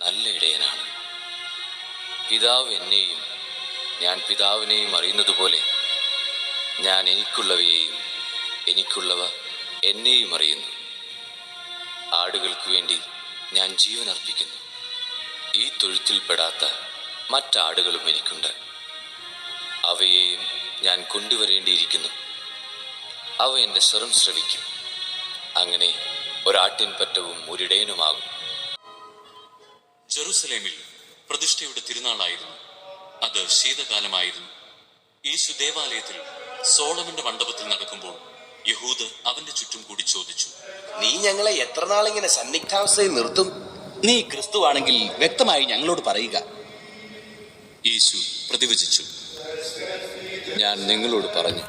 നല്ല ഇടയനാണ്. പിതാവ് എന്നെയും ഞാൻ പിതാവിനെയും അറിയുന്നതുപോലെ ഞാൻ എനിക്കുള്ളവയെയും എനിക്കുള്ളവ എന്നെയും അറിയുന്നു. ആടുകൾക്ക് വേണ്ടി ഞാൻ ജീവൻ അർപ്പിക്കുന്നു. ഈ തൊഴുത്തിൽപ്പെടാത്ത മറ്റാടുകളും എനിക്കുണ്ട്. അവയെയും ഞാൻ കൊണ്ടുവരേണ്ടിയിരിക്കുന്നു. അവ എന്റെ സ്വരം ശ്രവിക്കും. അങ്ങനെ ഒരാട്ടിൻ പറ്റവും ഒരിടയനുമാകും. ജെറുസലേമിൽ പ്രതിഷ്ഠയുടെ തിരുനാളായിരുന്നു. അത് ശീതകാലമായിരുന്നു. യേശു ദേവാലയത്തിൽ സോളമന്റെ മണ്ഡപത്തിൽ നടക്കുമ്പോൾ യഹൂദ് അവന്റെ ചുറ്റും കൂടി ചോദിച്ചു നീ ഞങ്ങളെ എത്ര നാളിങ്ങനെ സന്നിഗ്ധാവസ്ഥയിൽ നിർത്തും? നീ ക്രിസ്തുവാണെങ്കിൽ വ്യക്തമായി ഞങ്ങളോട് പറയുക. യേശു പ്രതിവചിച്ചു ഞാൻ നിങ്ങളോട് പറഞ്ഞു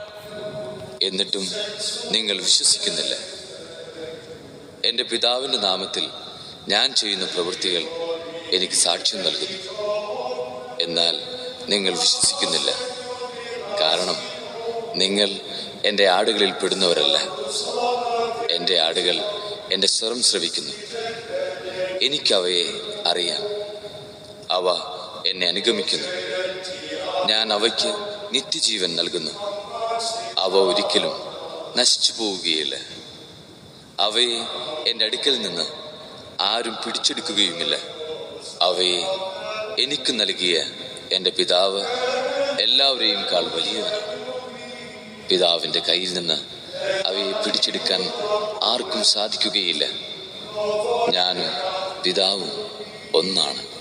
എന്നിട്ടും നിങ്ങൾ വിശ്വസിക്കുന്നില്ല. എന്റെ പിതാവിന്റെ നാമത്തിൽ ഞാൻ ചെയ്യുന്ന പ്രവൃത്തികൾ എനിക്ക് സാക്ഷ്യം നൽകുന്നു എന്നാൽ നിങ്ങൾ വിശ്വസിക്കുന്നില്ല. കാരണം നിങ്ങൾ എന്റെ ആടുകളിൽ പെടുന്നവരല്ല. എന്റെ ആടുകൾ എന്റെ സ്വരം ശ്രവിക്കുന്നു. എനിക്കവയെ അറിയാം. അവ എന്നെ അനുഗമിക്കുന്നു. ഞാൻ അവയ്ക്ക് നിത്യജീവൻ നൽകുന്നു. അവ ഒരിക്കലും നശിച്ചു പോവുകയില്ല. അവയെ എന്റെ അടുക്കൽ നിന്ന് ആരും പിടിച്ചെടുക്കുകയുമില്ല. അവയെ എനിക്ക് നൽകിയ എന്റെ പിതാവ് എല്ലാവരെയും കാൾ വലിയവനാണ്. പിതാവിന്റെ കയ്യിൽ നിന്ന് അവയെ പിടിച്ചെടുക്കാൻ ആർക്കും സാധിക്കുകയില്ല. ഞാനും പിതാവും ഒന്നാണ്.